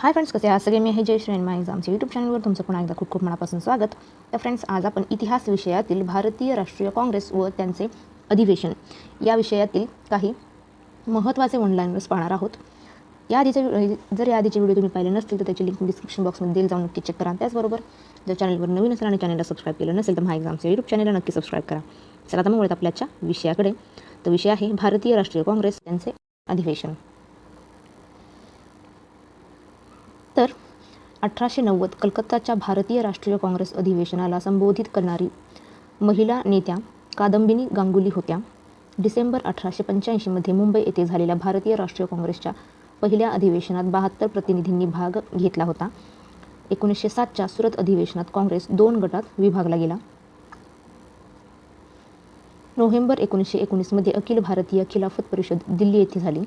Hi friends कसे आहात? सगळे मी आहे जयश्री आणि माय एक्झामच्या यूट्यूब चॅनलवर तुमचं पुन्हा एकदा खूप खूप मनापासून स्वागत. तर फ्रेंड्स आज आपण इतिहास विषयातील भारतीय राष्ट्रीय काँग्रेस व त्यांचे अधिवेशन या विषयातील काही महत्त्वाचे ऑनलाईनवर्स पाहणार आहोत. या आधीचे जर या आधीचे व्हिडिओ तुम्ही पाहिले नसतील तर त्याची लिंक डिस्क्रिप्शन बॉक्समध्ये देईल जाऊन नक्की चेक करा. त्याचबरोबर जर चॅनलवर नवीन असेल आणि चॅनलला सबस्क्राईब केलं नसेल तर हा एक्झामचे यूट्यूब चॅनलला नक्की सबस्क्राईब करा. चला आता मग वळत आपल्याच्या विषयाकडे. तर विषय आहे भारतीय राष्ट्रीय काँग्रेस त्यांचे अधिवेशन. तर अठराशे नव्वद कलकत्ताच्या भारतीय राष्ट्रीय काँग्रेस अधिवेशनाला संबोधित करणारी महिला नेत्या कादंबिनी गांगुली होत्या. डिसेंबर अठराशे पंच्याऐंशीमध्ये मुंबई येथे झालेल्या भारतीय राष्ट्रीय काँग्रेसच्या पहिल्या अधिवेशनात बहात्तर प्रतिनिधींनी भाग घेतला होता. एकोणीसशे सातच्या सुरत अधिवेशनात काँग्रेस दोन गटात विभागला गेला. नोव्हेंबर एकोणीसशे एकोणीसमध्ये अखिल भारतीय खिलाफत परिषद दिल्ली येथे झाली.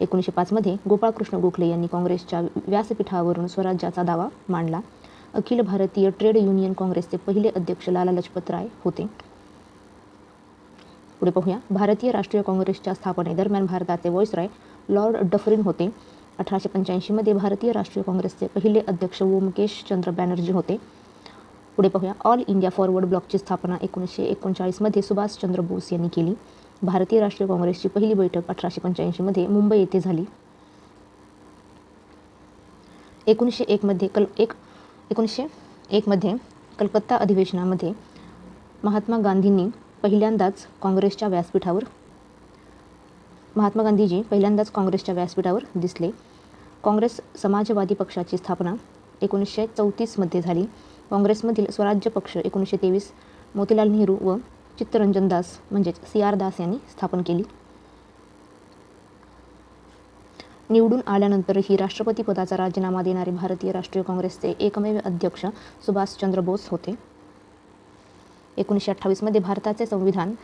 एकोणीसशे पाचमध्ये गोपाळकृष्ण गोखले यांनी काँग्रेसच्या व्यासपीठावरून स्वराज्याचा दावा मांडला. अखिल भारतीय ट्रेड युनियन काँग्रेसचे पहिले अध्यक्ष लाला लजपत राय होते. पुढे पाहूया. भारतीय राष्ट्रीय काँग्रेसच्या स्थापनेदरम्यान भारताचे व्हॉइसराय लॉर्ड डफरिन होते. अठराशे पंच्याऐंशीमध्ये भारतीय राष्ट्रीय काँग्रेसचे पहिले अध्यक्ष ओमकेश चंद्र बॅनर्जी होते. पुढे पाहूया. ऑल इंडिया फॉरवर्ड ब्लॉकची स्थापना एकोणीसशे एकोणचाळीसमध्ये सुभाषचंद्र बोस यांनी केली. भारतीय राष्ट्रीय काँग्रेसची पहिली बैठक अठराशे पंच्याऐंशीमध्ये मुंबई येथे झाली. एकोणीसशे एकमध्ये कल एक एकोणीसशे एकमध्ये कलकत्ता अधिवेशनामध्ये महात्मा गांधींनी पहिल्यांदाच काँग्रेसच्या व्यासपीठावर महात्मा गांधीजी पहिल्यांदाच काँग्रेसच्या व्यासपीठावर दिसले. काँग्रेस समाजवादी पक्षाची स्थापना एकोणीसशे चौतीसमध्ये झाली. काँग्रेसमधील स्वराज्य पक्ष एकोणीसशे तेवीस मोतीलाल नेहरू व चित्तरंजन दास म्हणजेच सी आर दास यांनी स्थापन केली. निवडून आल्यानंतरही राष्ट्रपती पदाचा राजीनामा देणारे भारतीय राष्ट्रीय काँग्रेसचे एकमेव अध्यक्ष सुभाषचंद्र बोस होते. एकोणीसशे अठ्ठावीसमध्ये भारताचे संविधान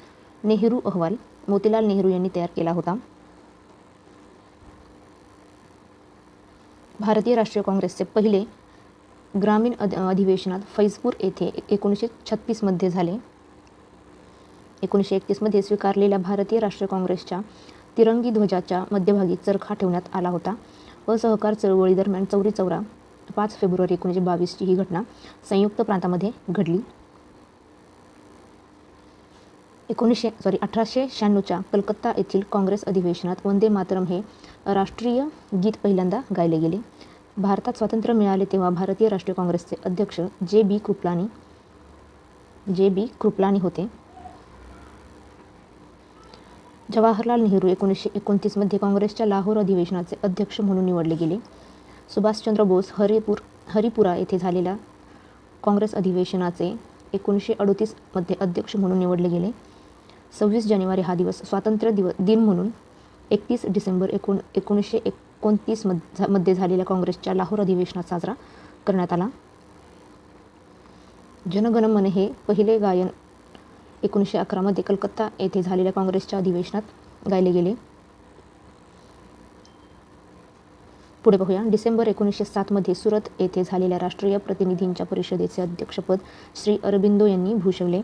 नेहरू अहवाल मोतीलाल नेहरू यांनी तयार केला होता. भारतीय राष्ट्रीय काँग्रेसचे पहिले ग्रामीण अधिवेशनात फैजपूर येथे एकोणीसशे छत्तीसमध्ये झाले. एकोणीसशे एकतीसमध्ये स्वीकारलेल्या भारतीय राष्ट्रीय काँग्रेसच्या तिरंगी ध्वजाच्या मध्यभागी चरखा ठेवण्यात आला होता. असहकार चळवळीदरम्यान चौरी चौरा पाच फेब्रुवारी एकोणीसशे बावीसची ही घटना संयुक्त प्रांतामध्ये घडली. एकोणीसशे सॉरी अठराशे शहाण्णवच्या कलकत्ता येथील काँग्रेस अधिवेशनात वंदे मातरम हे राष्ट्रीय गीत पहिल्यांदा गायले गेले. भारतात स्वातंत्र्य मिळाले तेव्हा भारतीय राष्ट्रीय काँग्रेसचे अध्यक्ष जे बी कृपलानी जे बी कृपलानी होते. जवाहरलाल नेहरू एकोणीसशे एकोणतीसमध्ये काँग्रेसच्या लाहोर अधिवेशनाचे अध्यक्ष म्हणून निवडले गेले. सुभाषचंद्र बोस हरिपूर हरिपुरा येथे झालेल्या काँग्रेस अधिवेशनाचे एकोणीसशे अडोतीसमध्ये अध्यक्ष म्हणून निवडले गेले. सव्वीस जानेवारी हा दिवस स्वातंत्र्य दिव दिन म्हणून एकतीस डिसेंबर एकोण एकोणीसशे एकोणतीस मधमध्ये झालेल्या काँग्रेसच्या लाहोर अधिवेशनात साजरा करण्यात आला. जनगणमन हे पहिले गायन एकोणीसशे अकरामध्ये कलकत्ता येथे झालेल्या काँग्रेसच्या अधिवेशनात गायले गेले. पुढे पाहूया डिसेंबर एकोणीसशे सातमध्ये सुरत येथे झालेल्या राष्ट्रीय प्रतिनिधींच्या परिषदेचे अध्यक्षपद श्री अरबिंदो यांनी भूषवले.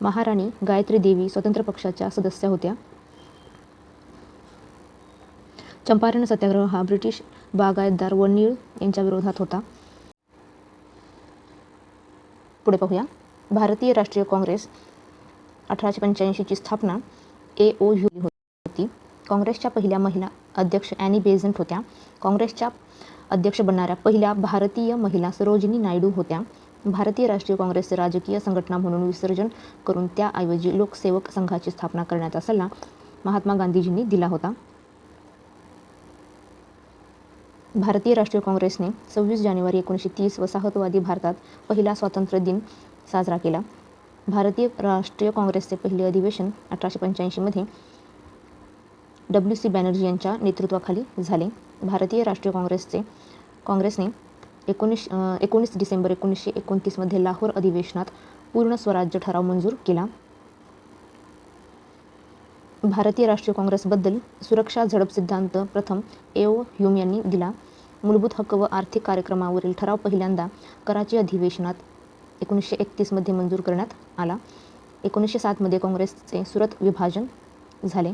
महाराणी गायत्री देवी स्वतंत्र पक्षाच्या सदस्य होत्या. चंपारण सत्याग्रह हा ब्रिटिश बागायतदार व नीळ यांच्या विरोधात होता. पुढे पाहूया भारतीय राष्ट्रीय काँग्रेस अठराशे पंच्याऐंशीची स्थापना ए ओ यू होती. काँग्रेसच्या पहिल्या महिला अध्यक्ष ॲनी बेझंट होत्या. काँग्रेसच्या अध्यक्ष बनणाऱ्या पहिल्या भारतीय महिला सरोजिनी नायडू होत्या. भारतीय राष्ट्रीय काँग्रेसचे राजकीय संघटना म्हणून विसर्जन करून त्याऐवजी लोकसेवक संघाची स्थापना करण्याचा सल्ला महात्मा गांधीजींनी दिला होता. भारतीय राष्ट्रीय काँग्रेसने सव्वीस जानेवारी एकोणीसशे तीस वसाहतवादी भारतात पहिला स्वातंत्र्य दिन साजरा केला. भारतीय राष्ट्रीय काँग्रेसचे पहिले अधिवेशन अठराशे पंच्याऐंशीमध्ये डब्ल्यू सी बॅनर्जी यांच्या नेतृत्वाखाली झाले. भारतीय राष्ट्रीय काँग्रेसचे काँग्रेसने एकोणीस एकोणीस डिसेंबर एकोणीसशे एकोणतीसमध्ये लाहोर अधिवेशनात पूर्ण स्वराज्य ठराव मंजूर केला. भारतीय राष्ट्रीय काँग्रेसबद्दल सुरक्षा झडप सिद्धांत प्रथम एओ ह्यूम यांनी दिला. मूलभूत हक्क व आर्थिक कार्यक्रमावरील ठराव पहिल्यांदा कराची अधिवेशनात एकोणीसशे एकतीसमध्ये मंजूर करण्यात आला. एकोणीसशे सातमध्ये काँग्रेसचे सुरत विभाजन झाले.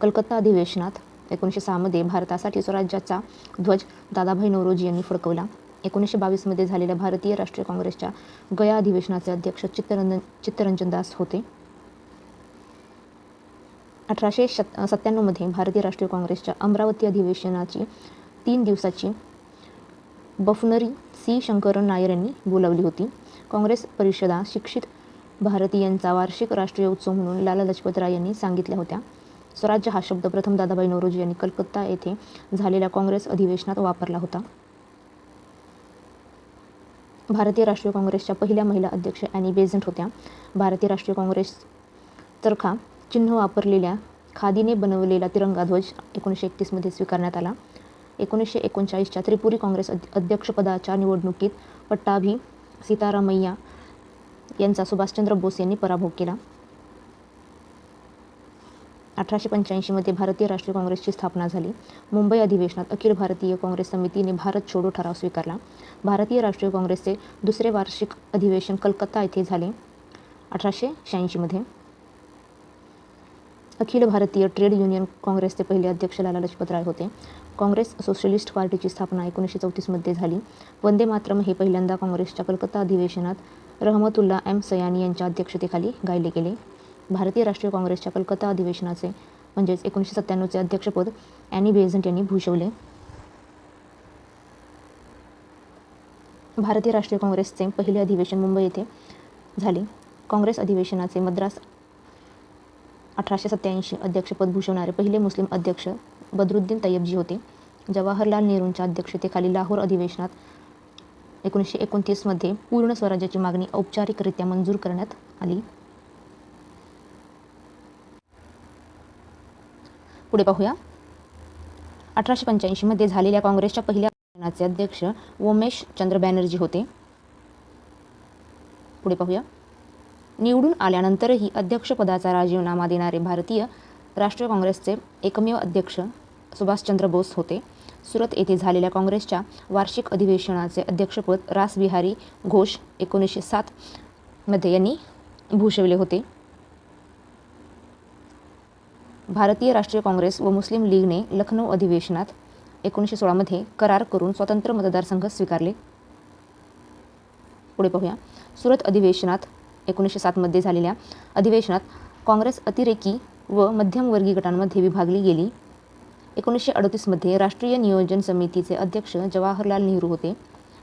कलकत्ता अधिवेशनात एकोणीसशे सहामध्ये भारतासाठी स्वराज्याचा ध्वज दादाभाई नौरोजी यांनी फडकवला. एकोणीसशे बावीसमध्ये झालेल्या भारतीय राष्ट्रीय काँग्रेसच्या गया अधिवेशनाचे अध्यक्ष चित्तरंजन चित्तरंजन दास होते. अठराशे शत सत्त्याण्णवमध्ये भारतीय राष्ट्रीय काँग्रेसच्या अमरावती अधिवेशनाची तीन दिवसाची बफनरी सी. शंकरन नायर यांनी बोलावली होती. काँग्रेस परिषदा शिक्षित भारतीयांचा वार्षिक राष्ट्रीय उत्सव म्हणून लाला लजपत राय यांनी सांगितल्या होत्या. स्वराज्य हा शब्द प्रथम दादाबाई नौरोजी यांनी कलकत्ता येथे झालेल्या काँग्रेस अधिवेशनात वापरला होता. भारतीय राष्ट्रीय काँग्रेसच्या पहिल्या महिला अध्यक्ष ॲनी बेझंट होत्या. भारतीय राष्ट्रीय काँग्रेस तर्खा चिन्ह वापरलेल्या खादीने बनवलेला तिरंगा ध्वज एकोणीसशे एकतीसमध्ये स्वीकारण्यात आला. एकोणीसशे एकोणचाळीसच्या त्रिपुरी काँग्रेस अध्यक्षपदाच्या निवडणुकीत पट्टाभी सीतारामय्या यांचा सुभाषचंद्र बोस यांनी पराभव केला. अठराशे पंच्याऐंशीमध्ये भारतीय राष्ट्रीय काँग्रेसची स्थापना झाली. मुंबई अधिवेशनात अखिल भारतीय काँग्रेस समितीने भारत छोडो ठराव स्वीकारला. भारतीय राष्ट्रीय काँग्रेसचे दुसरे वार्षिक अधिवेशन कलकत्ता येथे झाले. अठराशे शहाऐंशीमध्ये अखिल भारतीय ट्रेड युनियन काँग्रेसचे पहिले अध्यक्ष लाला लजपत राय होते. काँग्रेस सोशलिस्ट पार्टीची स्थापना एकोणीसशे चौतीसमध्ये झाली. वंदे मातरम हे पहिल्यांदा काँग्रेसच्या कलकत्ता अधिवेशनात रहमतुल्ला एम सयानी यांच्या अध्यक्षतेखाली गायले गेले. भारतीय राष्ट्रीय काँग्रेसच्या कलकत्ता अधिवेशनाचे म्हणजेच एकोणीसशे सत्त्याण्णवचे अध्यक्षपद ॲनी बेझंट यांनी भूषवले. भारतीय राष्ट्रीय काँग्रेसचे पहिले अधिवेशन मुंबई येथे झाले. काँग्रेस अधिवेशनाचे मद्रास अठराशे सत्त्याऐंशी अध्यक्षपद भूषवणारे पहिले मुस्लिम अध्यक्ष बदरुद्दीन तय्यबजी होते. जवाहरलाल नेहरूंच्या अध्यक्षतेखाली लाहोर अधिवेशनात एकोणीसशे एकोणतीसमध्ये पूर्ण स्वराज्याची मागणी औपचारिकरित्या मंजूर करण्यात आली. पुढे पाहूया. अठराशे पंच्याऐंशीमध्ये झालेल्या काँग्रेसच्या पहिल्या अधिवेशनाचे अध्यक्ष उमेश चंद्र बॅनर्जी होते. पुढे पाहूया. निवडून आल्यानंतरही अध्यक्षपदाचा राजीनामा देणारे भारतीय राष्ट्रीय काँग्रेसचे एकमेव अध्यक्ष सुभाषचंद्र बोस होते. सुरत येथे झालेल्या काँग्रेसच्या वार्षिक अधिवेशनाचे अध्यक्षपद रासबिहारी घोष एकोणीसशे सातमध्ये यांनी भूषविले होते. भारतीय राष्ट्रीय काँग्रेस व मुस्लिम लीगने लखनौ अधिवेशनात एकोणीसशे सोळामध्ये करार करून स्वतंत्र मतदारसंघ स्वीकारले. पुढे पाहूया. सुरत अधिवेशनात एकोणीसशे सातमध्ये झालेल्या अधिवेशनात काँग्रेस अतिरेकी व मध्यमवर्गीय गटांमध्ये विभागली गेली. एकोणीसशे अडतीसमध्ये राष्ट्रीय नियोजन समितीचे अध्यक्ष जवाहरलाल नेहरू होते.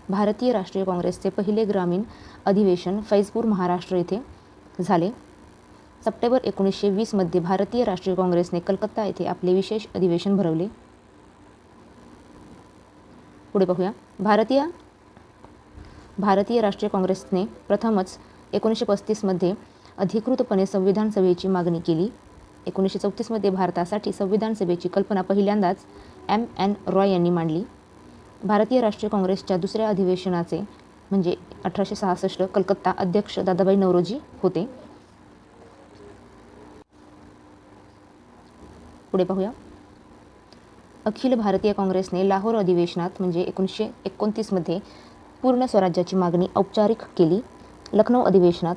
भारतीय राष्ट्रीय काँग्रेसचे पहिले ग्रामीण अधिवेशन फैजपूर महाराष्ट्र येथे झाले. सप्टेंबर एकोणीसशे वीसमध्ये भारतीय राष्ट्रीय काँग्रेसने कलकत्ता येथे आपले विशेष अधिवेशन भरवले. पुढे पाहूया. भारतीय भारतीय राष्ट्रीय काँग्रेसने प्रथमच एकोणीसशे पस्तीसमध्ये अधिकृतपणे संविधान सभेची मागणी केली. एकोणीसशे चौतीसमध्ये भारतासाठी संविधान सभेची कल्पना पहिल्यांदाच एम एन रॉय यांनी मांडली. भारतीय राष्ट्रीय काँग्रेसच्या दुसऱ्या अधिवेशनाचे म्हणजे अठराशे सहासष्ट कलकत्ता अध्यक्ष दादाबाई नवरोजी होते. पुढे पाहूया. अखिल भारतीय काँग्रेसने लाहोर अधिवेशनात म्हणजे एकोणीसशे एकोणतीसमध्ये पूर्ण स्वराज्याची मागणी औपचारिक केली. लखनौ अधिवेशनात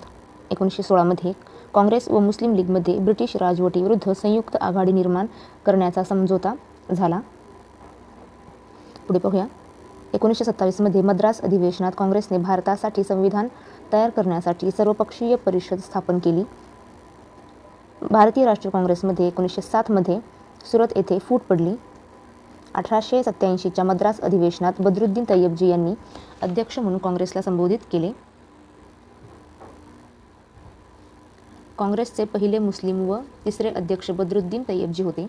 एकोणीसशे सोळामध्ये काँग्रेस व मुस्लिम लीगमध्ये ब्रिटिश राजवटीविरुद्ध संयुक्त आघाडी निर्माण करण्याचा समझोता झाला. पुढे पाहूया. एकोणीसशे सत्तावीसमध्ये मद्रास अधिवेशनात काँग्रेसने भारतासाठी संविधान तयार करण्यासाठी सर्वपक्षीय परिषद स्थापन केली. भारतीय राष्ट्रीय काँग्रेसमध्ये एकोणीसशे सातमध्ये सुरत येथे फूट पडली. अठराशे सत्त्याऐंशीच्या मद्रास अधिवेशनात बदरुद्दीन तय्यबजी यांनी अध्यक्ष म्हणून काँग्रेसला संबोधित केले. काँग्रेसचे पहिले मुस्लिम व तिसरे अध्यक्ष बदरुद्दीन तय्यबजी होते.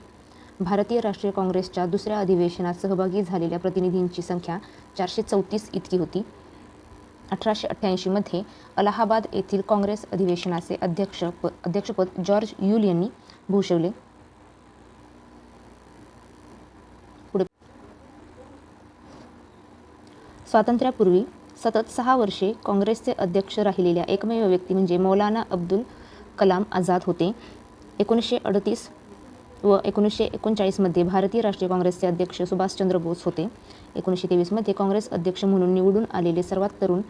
भारतीय राष्ट्रीय काँग्रेसच्या दुसऱ्या अधिवेशनात सहभागी झालेल्या प्रतिनिधींची संख्या चारशे चौतीस इतकी होती. अठराशे अठ्ठ्याऐंशीमध्ये अलाहाबाद येथील काँग्रेस अधिवेशनाचे अध्यक्ष प अध्यक्षपद जॉर्ज युल यांनी भूषवले. पुढे स्वातंत्र्यापूर्वी सतत सहा वर्षे काँग्रेसचे अध्यक्ष राहिलेल्या एकमेव व्यक्ती म्हणजे मौलाना अब्दुल कलाम आझाद होते. एकोणीसशे अडतीस व एकोणीसशे एकोणचाळीसमध्ये भारतीय राष्ट्रीय काँग्रेसचे अध्यक्ष सुभाषचंद्र बोस होते. एकोणीसशे तेवीसमध्ये काँग्रेस अध्यक्ष म्हणून निवडून आलेले सर्वात तरुण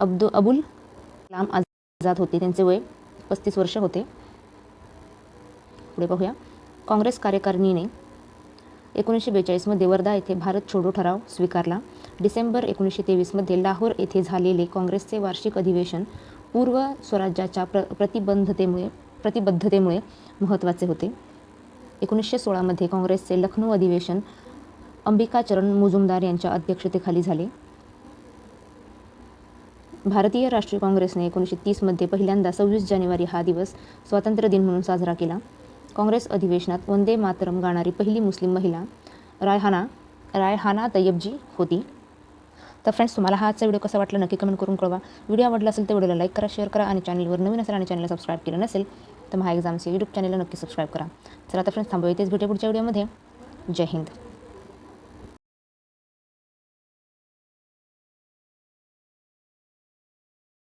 अब्दु अबुल कलाम आझाद होते. त्यांचे वय पस्तीस वर्ष होते. पुढे पाहूया. काँग्रेस कार्यकारिणीने एकोणीसशे बेचाळीसमध्ये वर्धा येथे भारत छोडो ठराव स्वीकारला. डिसेंबर एकोणीसशे तेवीसमध्ये लाहोर येथे झालेले काँग्रेसचे वार्षिक अधिवेशन पूर्व स्वराज्याच्या प्र प्रतिबद्धतेमुळे प्रतिबद्धतेमुळे महत्त्वाचे होते. एकोणीसशे सोळामध्ये काँग्रेसचे लखनौ अधिवेशन अंबिकाचरण मुजुमदार यांच्या अध्यक्षतेखाली झाले. भारतीय राष्ट्रीय काँग्रेसने एकोणीसशे तीसमध्ये पहिल्यांदा सव्वीस जानेवारी हा दिवस स्वातंत्र्य दिन म्हणून साजरा केला. काँग्रेस अधिवेशनात वंदे मातरम गाणारी पहिली मुस्लिम महिला रायहाना रायहाना तय्यबजी होती. तर फ्रेंड्स तुम्हाला हा आजचा व्हिडिओ कसा वाटला नक्की कमेंट करून कळवा. व्हिडिओ आवडला असेल तर व्हिडिओला लाईक करा शेअर करा आणि चॅनलवर नवीन असेल आणि चॅनलला सबस्क्राईब केलं नसेल तर महा एक्झामचे यूट्यूब चॅनलला नक्की सबस्क्राईब करा. चला तर फ्रेंड्स थांबूया इथेच भेटू पुढच्या व्हिडिओमध्ये जय हिंद.